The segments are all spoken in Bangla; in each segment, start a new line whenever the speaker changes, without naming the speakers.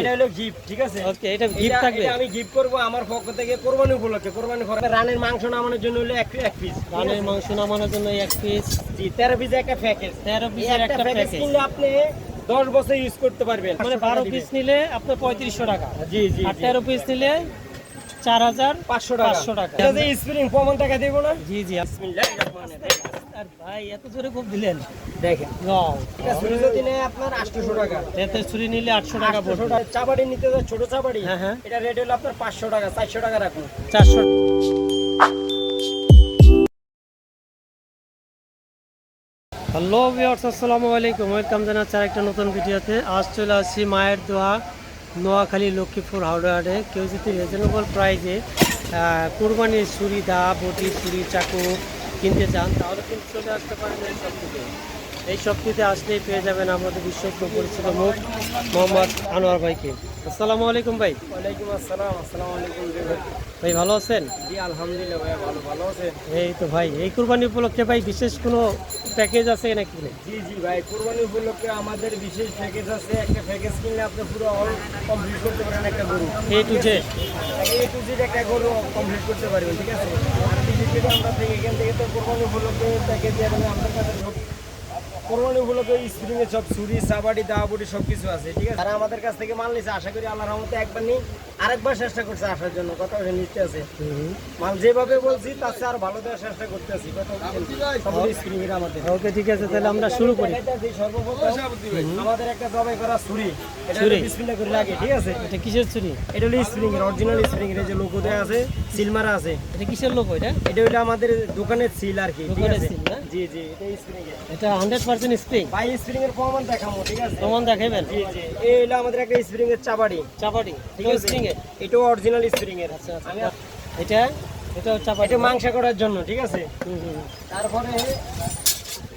এটা হলো গিফট ঠিক আছে?
ওকে এটা গিফট থাকবে।
আমি গিফট করব আমার পক্ষ থেকে কোরবানি উপলক্ষে। কোরবানি করে রানের মাংস নামানোর জন্য হলো এক এক পিস
রানের মাংস নামানোর জন্য এক পিস
জি পিস একটা প্যাকেজ
তেরো পিসের একটা
প্যাকেজ
প্যাকেজ
কিনলে আপনি দশ বছর ইউজ করতে পারবেন।
মানে বারো পিস নিলে আপনার পঁয়ত্রিশশো টাকা।
জি জি
আর তেরো পিস নিলে চার হাজার
পাঁচশো টাকা।
পাঁচশো টাকা।
এটা স্প্রিং প্রমাণ টাকা দেবো না?
জি জি।
বিসমিল্লাহির রহমানির রহিম।
আর ভাই এত জোরে খুব দিলেন?
দেখেন। ছুরি যদি নেয় আপনার আটশোশো টাকা।
এতে ছুরি নিলে আটশো টাকা পড়বে।
চাবাড়ি নিতে ছোট চাবাড়ি
হ্যাঁ, হ্যাঁ।
এটা রেট হলো আপনার পাঁচশো টাকা চারশো টাকা রাখুন।
চারশো হ্যালো ভিউয়ার্স আসসালামু আলাইকুম। ওয়েলকাম জানাচ্ছি আরেকটা নতুন ভিডিওতে। আজ চলে আসছি মায়ের দোয়া নোয়াখালী লক্ষ্মীপুর হাওড়াহাটে। কেউ যদি রিজনেবল প্রাইসে কুরবানির ছুরি দা বটি ছুরি চাকু কিনতে চান তাহলে কিন্তু চলে আসতে পারেন এই শপটিতে এই শপটিতে আসলেই পেয়ে যাবেন আমাদের বিশ্বস্ত পরিচিত মুখ মোহাম্মদ আনোয়ার ভাইকে। আসসালামু আলাইকুম ভাই।
ওয়ালাইকুম আসসালাম আসসালামু আলাইকুম ভাই।
ভাই ভালো আছেন?
জি আলহামদুলিল্লাহ ভাই ভালো ভালো আছেন
এই তো ভাই এই কুরবানি উপলক্ষে ভাই বিশেষ কোনো প্যাকেজ আছে নাকি?
জি জি ভাই কোরবানি উপলক্ষে আমাদের বিশেষ প্যাকেজ আছে। একটা প্যাকেজ কিনলে আপনি পুরো অল কমপ্লিট করতে পারেন একটা গরু।
A to Z
A to Z একটা গরু কমপ্লিট করতে পারবেন ঠিক আছে? আমরা এখান থেকে তো কোরবানি উপলক্ষে প্যাকেজ আমাদের কাছে কোরবানি উপলক্ষে স্প্রিং এর সব ছুরি সব কিছু আছে ঠিক আছে? তারা আমাদের কাছ থেকে মাল আশা করি রহমতে একবার আরেকবার চেষ্টা করছে আসার জন্য আছে। মাল যেভাবে বলছি তার চেয়ে আর ভালো দেওয়ার চেষ্টা করতেছি আমাদের।
ওকে ঠিক আছে তাহলে আমরা শুরু করি।
আমাদের একটা জবাই করা ছুরি। লাগে ঠিক আছে?
এটা কিসের
এটা হলো অরিজিনাল স্প্রিং এর যে আছে আছে।
এটা কিসের এটা?
আমাদের দোকানের আর কি দেখাচ্ছেন স্প্রিং ভাই স্প্রিং এর প্রমাণ দেখাবো ঠিক আছে?
প্রমাণ দেখাবেন
এই হলো আমাদের একটা স্প্রিং এর চাবাড়ি
চাবাড়ি
ঠিক আছে?
স্প্রিং এর
এটাও অরিজিনাল স্প্রিং এর।
আচ্ছা, আচ্ছা। এটা এটা চাবাড়ি
এটা মাংস করার জন্য ঠিক আছে? তারপরে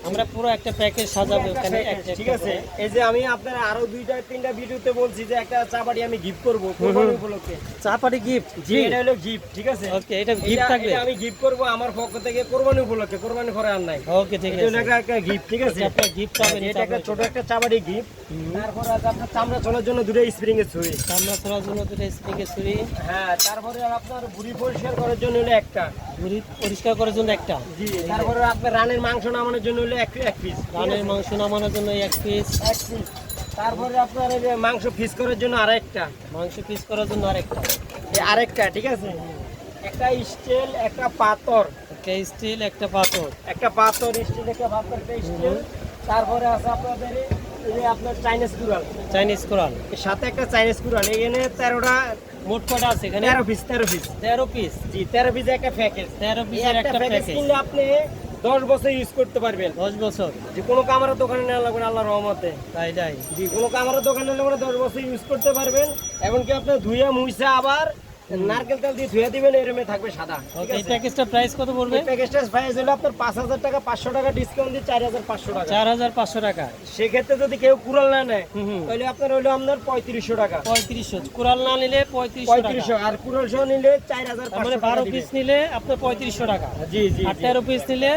আমরা পুরো একটা প্যাকেজ সাজাবো এখানে
ঠিক আছে? এই যে আমি আপনার আরও দুইটা তিনটা ভিডিওতে বলছি যে একটা চাবাড়ি আমি গিফট করব কোরবানি উপলক্ষে।
চাপাটি গিফট
জি এটা হলো গিফট ঠিক আছে?
ওকে এটা গিফট থাকবে
এটা আমি গিফট করব আমার পক্ষ থেকে কোরবানি উপলক্ষে কোরবানি করে আর নাই।
ওকে ঠিক আছে।
একটা একটা গিফট ঠিক আছে?
এটা আপনার গিফট পাবেন
এটা একটা ছোট একটা চাবাড়ি গিফট তারপরে আছে আপনার চামড়া চলার জন্য দুটো স্প্রিং এর ছুরি।
চামড়া ছড়ার জন্য দুটো স্প্রিং এর ছুরি।
হ্যাঁ তারপরে আর আপনার বুড়ি পরিষ্কার করার জন্য হলো একটা।
মুড়ি পরিষ্কার করার জন্য একটা।
জি তারপরে আপনার রানের মাংস নামানোর জন্য হলো এক এক পিস
রানের মাংস নামানোর জন্য এক পিস
এক পিস তারপরে আপনার এই যে মাংস ফিস করার জন্য আরেকটা।
মাংস পিস করার জন্য আরেকটা।
এই আরেকটা ঠিক আছে? একটা স্টিল একটা পাথর।
একটা স্টিল একটা পাথর।
একটা পাথর স্টিল একটা পাথর একটা স্টিল তারপরে আছে আপনাদের এই যে আপনার চাইনিজ কুড়াল।
চাইনিজ কোরাল
সাথে একটা চাইনিজ কুড়াল। এখানে তেরোটা
মোট কটা আছে এখানে?
তেরো পিস তেরো পিস
তেরো পিস
জি তেরো পিস একটা প্যাকেজ
তেরো পিসের
একটা প্যাকেজ
প্যাকেজ
কিনলে আপনি দশ বছর ইউজ করতে পারবেন।
দশ বছর।
যে কোনো কামারের দোকানে নেওয়া লাগবে আল্লাহ রহমতে।
তাই তাই।
যে কোনো কামারের দোকানে নেওয়া লাগবে দশ বছর ইউজ করতে পারবেন। এমনকি আপনার ধুইয়া মুইসা আবার নারকেল তেল দিয়ে ধুয়ে দিবেন এরমে থাকবে সাদা
এই প্যাকেজটা প্রাইস কত পড়বে?
এই প্যাকেজটা প্রাইস হলো আপনার পাঁচ হাজার টাকা পাঁচশো টাকা ডিসকাউন্ট দিয়ে চার হাজার পাঁচশো টাকা।
চার হাজার পাঁচশো টাকা।
সেক্ষেত্রে যদি কেউ কুড়াল না নেয় তাহলে আপনার হইল আপনার পঁয়ত্রিশশো টাকা।
পঁয়ত্রিশশো। কুড়াল না নিলে পঁয়ত্রিশশো টাকা।
পঁয়ত্রিশশো আর কুড়াল সহ নিলে চার হাজার
তার মানে বারো পিস নিলে আপনার পঁয়ত্রিশশো টাকা।
জি জি
আর তেরো পিস নিলে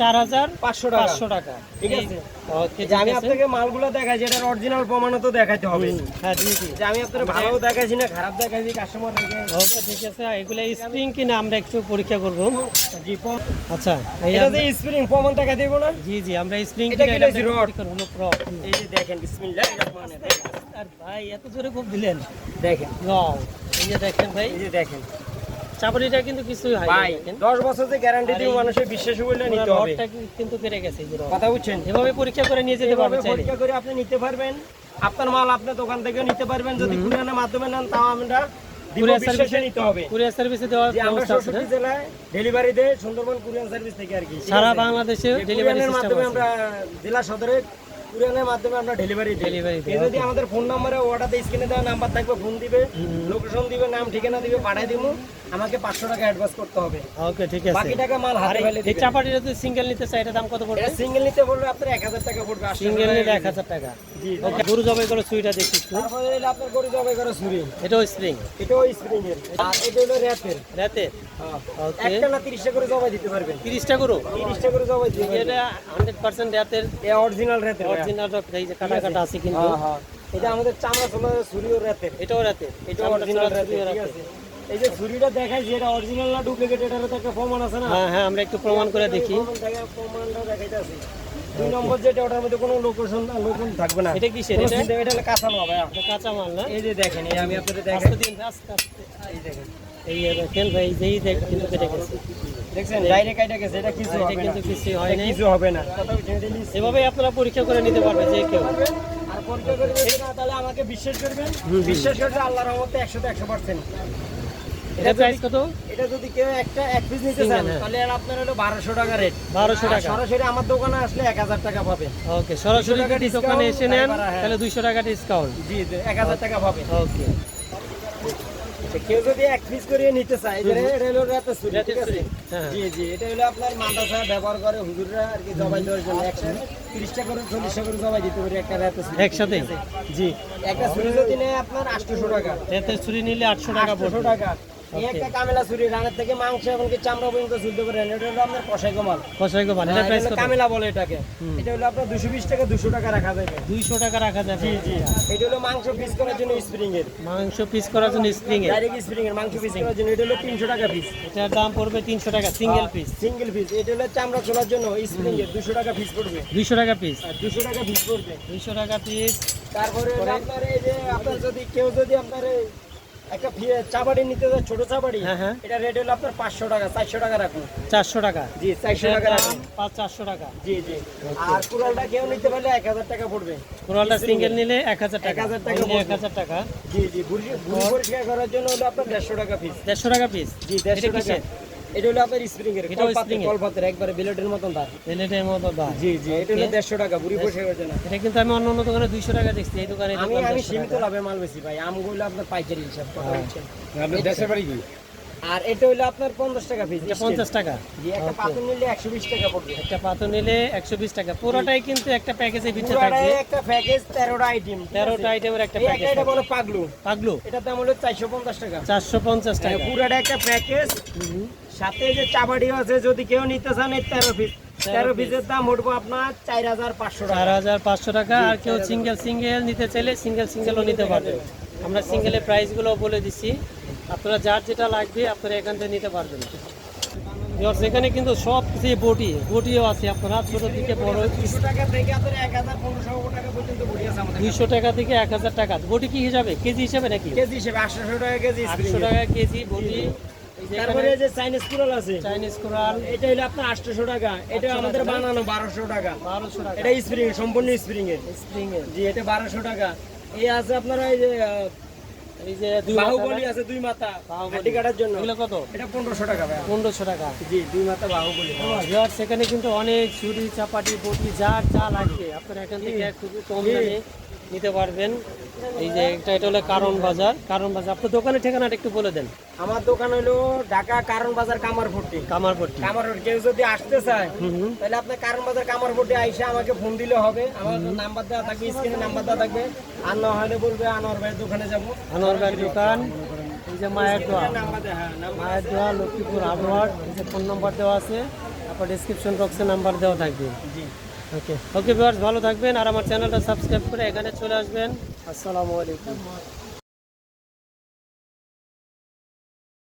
চার হাজার
পাঁচশো টাকা।
পাঁচশো টাকা।
ঠিক আছে?
ওকে
যে আমি আপনাকে মালগুলো দেখাই যেটার অরিজিনাল প্রমাণও তো দেখাইতে হবে।
হ্যাঁ জি জি
যে আমি আপনার ভালো দেখাইছি না খারাপ দেখাইছি কাস্টমার
ওকে ঠিক আছে। এগুলো স্প্রিং কিনা আমরা একটু পরীক্ষা করব।
জি
আচ্ছা
এটা যে স্প্রিং প্রমাণ দেখাই দেবো না?
জি জি আমরা স্প্রিং কিনা এটা
লাগছে, রড?
পরীক্ষা প্রপ
এই যে দেখেন বিসমিল্লাহ
আর ভাই এত জোরে খুব দিলেন।
দেখেন।
ওয়াও এই যে দেখেন ভাই।
এই যে দেখেন।
চাপড়িটা কিন্তু কিছুই হয়
ভাই দশ বছর যে গ্যারান্টি দিব
এই-
মানুষের বিশ্বাস হইলে নিতে হবে।
রডটা কিন্তু কেটে গেছে
কথা বুঝছেন?
এভাবে পরীক্ষা করে নিয়ে যেতে পারবে
এভাবে
চাইলে।
পরীক্ষা করে আপনি নিতে পারবেন। আপনার মাল আপনার দোকান থেকে নিতে পারবেন। যদি কুরিয়ানের মাধ্যমে নেন তাও আমরা
কুরিয়ার সার্ভিসে
নিতে হবে।
কুরিয়ার সার্ভিসে দেওয়ার ব্যবস্থা আছে?
জেলায় ডেলিভারি দেয় সুন্দরবন কুরিয়ান সার্ভিস থেকে আর কি।
সারা বাংলাদেশে ডেলিভারি সিস্টেম
মাধ্যমে আমরা জেলা সদরে কুরিয়ানের মাধ্যমে আমরা ডেলিভারি দিই, যদি আমাদের ফোন নম্বরে অর্ডার স্ক্রিনে দেওয়া নাম্বার থাকবে ফোন দিবে লোকেশন দিবে নাম ঠিকানা দিবে পাঠাই দিব। আমাকে পাঁচশো টাকা অ্যাডভান্স করতে হবে।
ওকে ঠিক আছে।
বাকি টাকা মাল হাতে ফেলে
এই
দিবে।
চাপাটিটা যদি সিঙ্গেল নিতে চাই এটা দাম কত পড়বে?
সিঙ্গেল নিতে বললে আপনার এক হাজার টাকা পড়বে
সিঙ্গেল নিলে এক হাজার টাকা।
জি
গরু জবাই করে সুইটা দেখি একটু।
তারপরে এলো আপনার গরু জবাই করা ছুরি
এটাও স্প্রিং
এটাও স্প্রিং এর। আর এটা হলো র্যাপের
রাতে ওকে
একটা না তিরিশটা করে জবাই দিতে পারবেন।
তিরিশটা গরু?
তিরিশটা করে জবাই দিতে
এটা হান্ড্রেড পার্সেন্ট রাতের
এ অরিজিনাল র্যাপের
অরিজিনাল এই যে কাটা কাটা আছে কিন্তু।
হ্যাঁ হ্যাঁ। এটা আমাদের চামড়া চোলা ছুরি রাতের
এটাও রাতে।
এটা অরিজিনাল রাতের ঠিক আছে এই যে ছুরিটা দেখাই যে এটা অরিজিনাল না ডুপ্লিকেট এটারও তো একটা প্রমাণ আছে না?
হ্যাঁ হ্যাঁ আমরা একটু প্রমাণ করে দেখি।
প্রমাণ প্রমাণটা দেখাইতেছি দুই নম্বর যেটা ওটার মধ্যে কোনো লোকেশন লোকন থাকবে না।
এটা কিসের? এটা?
এটা হলো কাঁচা মাল
কাঁচা না?
এই যে দেখেন এই আমি আপনাদের দেখাই। দেখেন।
এই ভাই কিন্তু
দেখছেন ডাইরেক্ট গেছে এটা কিছু হবে
কিন্তু কিছু হয় নাই।
কিছু হবে না।
এভাবেই আপনারা পরীক্ষা করে নিতে পারবে যে কেউ।
আর পরীক্ষা করে না তাহলে আমাকে বিশ্বাস করবেন? বিশ্বাস করলে আল্লাহর রহমতে একশো একশো পার্সেন্ট।
এটা প্রাইস কত?
এটা যদি কেউ একটা এক পিস নিতে চান
হ্যাঁ।
তাহলে আপনার হলো বারোশো টাকা রেট
বারোশো টাকা।
সরাসরি আমার দোকানে আসলে এক হাজার টাকা পাবেন।
ওকে সরাসরি যদি দোকানে এসে নেন। তাহলে দুইশো টাকা ডিসকাউন্ট
জি এক হাজার টাকা পাবেন।
ওকে।
কেউ যদি এক পিস করে নিতে চায় এটা হলো রাতে
সুরি
ঠিক আছে?
হ্যাঁ।
জি জি এটা হলো আপনার মাদ্রাসা ব্যবহার করে হুজুররা আর কি জবাই দেওয়ার জন্য। একসাথে তিরিশটা করে চল্লিশটা করে জবাই দিতে পারি একটা রাতে
একসাথে?
জি। একটা সুরি যদি নেয় আপনার আটশোশো টাকা।
এতে ছুরি নিলে আটশো টাকা আটশো
টাকা। একটা কামেলা চুরি রানের থেকে মাংস এমনকি চামড়া পর্যন্ত চুলতে পারেন এটা হলো আপনার কষাই কমাল
কষাই গো এটা
এটা
প্রাইস কত?
কামেলা বলে এটাকে। এটা হলো আপনার দুশো বিশ টাকা দুশো টাকা রাখা যাবে
দুইশো টাকা রাখা যাবে
জি জি। এটা হলো মাংস পিস করার জন্য স্প্রিং এর
মাংস পিস করার জন্য স্প্রিং এর
ডাইরেক্ট স্প্রিং এর মাংস পিস করার জন্য। এটা হলো তিনশো টাকা পিস
এটার দাম পড়বে টাকা সিঙ্গেল পিস
সিঙ্গেল পিস এটা হলো চামড়া চোলার জন্য স্প্রিং এর দুশো টাকা পিস পড়বে।
দুইশো টাকা পিস
আর দুশো টাকা পিস পড়বে।
দুইশো টাকা পিস
তারপরে আপনার এই যে আপনার যদি কেউ যদি আপনার একটা চাবাড়ি নিতে যায় ছোট চাবাড়ি
হ্যাঁ, হ্যাঁ।
এটা রেট হলো আপনার পাঁচশো টাকা চারশো টাকা রাখুন।
চারশো টাকা?
জি চারশো টাকা রাখুন।
পাঁচ চারশো টাকা?
জি জি। আর কুড়ালটা কেউ নিতে পারলে এক হাজার টাকা পড়বে।
কোরালটা সিঙ্গেল নিলে এক হাজার টাকা।
1000 টাকা
এক হাজার টাকা।
জি জি। বুড়ি পরিষ্কার করার জন্য হলো আপনার দেড়শো টাকা পিস
দেড়শো টাকা পিস
জি দেড়শো টাকা। এটা হলো আপনার স্প্রিং এর
এটাও
কলপাতের কলপাতের একবারে বিলেটের মতন দাম
দাম
জি জি এটা হলো দেড়শো টাকা বুড়ি
এটা কিন্তু আমি অন্য অন্য দোকানে টাকা দেখছি এই দোকানে
আমি আমি সীমিত লাভে মাল বেশি ভাই আমগুলো আপনার পাইকারি হিসাব
হ্যাঁ।
বলছেন।
দেশের বাড়ি কি?
আর এটা হলো আপনার পঞ্চাশ টাকা পিস
পঞ্চাশ টাকা।
একটা পাথর নিলে একশো বিশ টাকা পড়বে।
একটা পাথর নিলে একশো বিশ টাকা। পুরোটাই কিন্তু একটা প্যাকেজের ভিতরে থাকবে।
একটা প্যাকেজ তেরোটা আইটেম
তেরোটা আইটেমের একটা প্যাকেজ
এটা বলো পাগলু।
পাগলু?
এটার দাম হলো চারশো পঞ্চাশ টাকা।
চারশো পঞ্চাশ টাকা।
পুরাটা একটা প্যাকেজ সাথে যে চাবাড়ি আছে যদি কেউ নিতে চান এই তেরো পিস তেরো পিসের দাম উঠবো আপনার চার হাজার পাঁচশো
চার হাজার পাঁচশো টাকা। আর কেউ সিঙ্গেল সিঙ্গেল নিতে চাইলে সিঙ্গেল সিঙ্গেলও নিতে পারবেন। আমরা সিঙ্গেলের প্রাইসগুলো বলে দিচ্ছি আপনারা যার যেটা লাগবে আপনারা এখান থেকে নিতে পারবেন। এখানে কিন্তু সব কিছু বটি বটিও আছে আপনারা ছোট থেকে বড়। দুইশো টাকা থেকে এক হাজার টাকা বটি কি হিসাবে? কেজি হিসাবে নাকি?
কেজি হিসেবে আটশো টাকা কেজি
আটশো টাকা কেজি বটি।
তারপরে যে চাইনিজ কুড়াল আছে
চাইনিজ কোরাল
এটা হলো আপনার আটশোশো টাকা এটা আমাদের বানানো টাকা।
টাকা।
এটা স্প্রিং সম্পূর্ণ স্প্রিং এর।
স্প্রিং এর।
জি এটা টাকা। এই আছে আপনার এই যে
এই যে দুই
বাহুবলি আছে দুই মাথা
বাহুবলী।
কাটার জন্য।
এগুলো কত?
এটা পনেরোশো টাকা ভাই
পনেরোশো টাকা।
জি দুই মাথা বাহুবলি।
ভিউয়ার সেখানে কিন্তু অনেক ছুরি চাপাটি বটি যা যা লাগবে আপনারা এখান থেকে খুবই কম দামে নিতে পারবেন। এই যে এটা এটা হলো কারণ বাজার। কারণ বাজার আপনার দোকানের ঠিকানাটা একটু বলে দেন।
আমার দোকান হলো ঢাকা কারণ বাজার কামারপট্টি।
কামারপট্টি।
কামারপট্টি কেউ যদি আসতে চায় তাহলে আপনার কারণ বাজার কামারপট্টি আইসে আমাকে ফোন দিলে হবে। আমার নাম্বার দেওয়া থাকবে স্ক্রিনে নাম্বার দেওয়া থাকবে। আর না হলে বলবে আনোয়ার ভাইয়ের দোকানে যাব।
আনোয়ার ভাইয়ের দোকান। এই যে মায়ের দোয়া।
হ্যাঁ
মায়ের দোয়া লক্ষ্মীপুর হাবড়ার এই যে ফোন নাম্বার দেওয়া আছে তারপর ডিসক্রিপশন বক্সে নাম্বার দেওয়া থাকবে।
জি।
ওকে। ওকে ভিউয়ার্স, ভালো থাকবেন আর আমার চ্যানেলটা সাবস্ক্রাইব করে এখানে চলে আসবেন। আসসালামু আলাইকুম।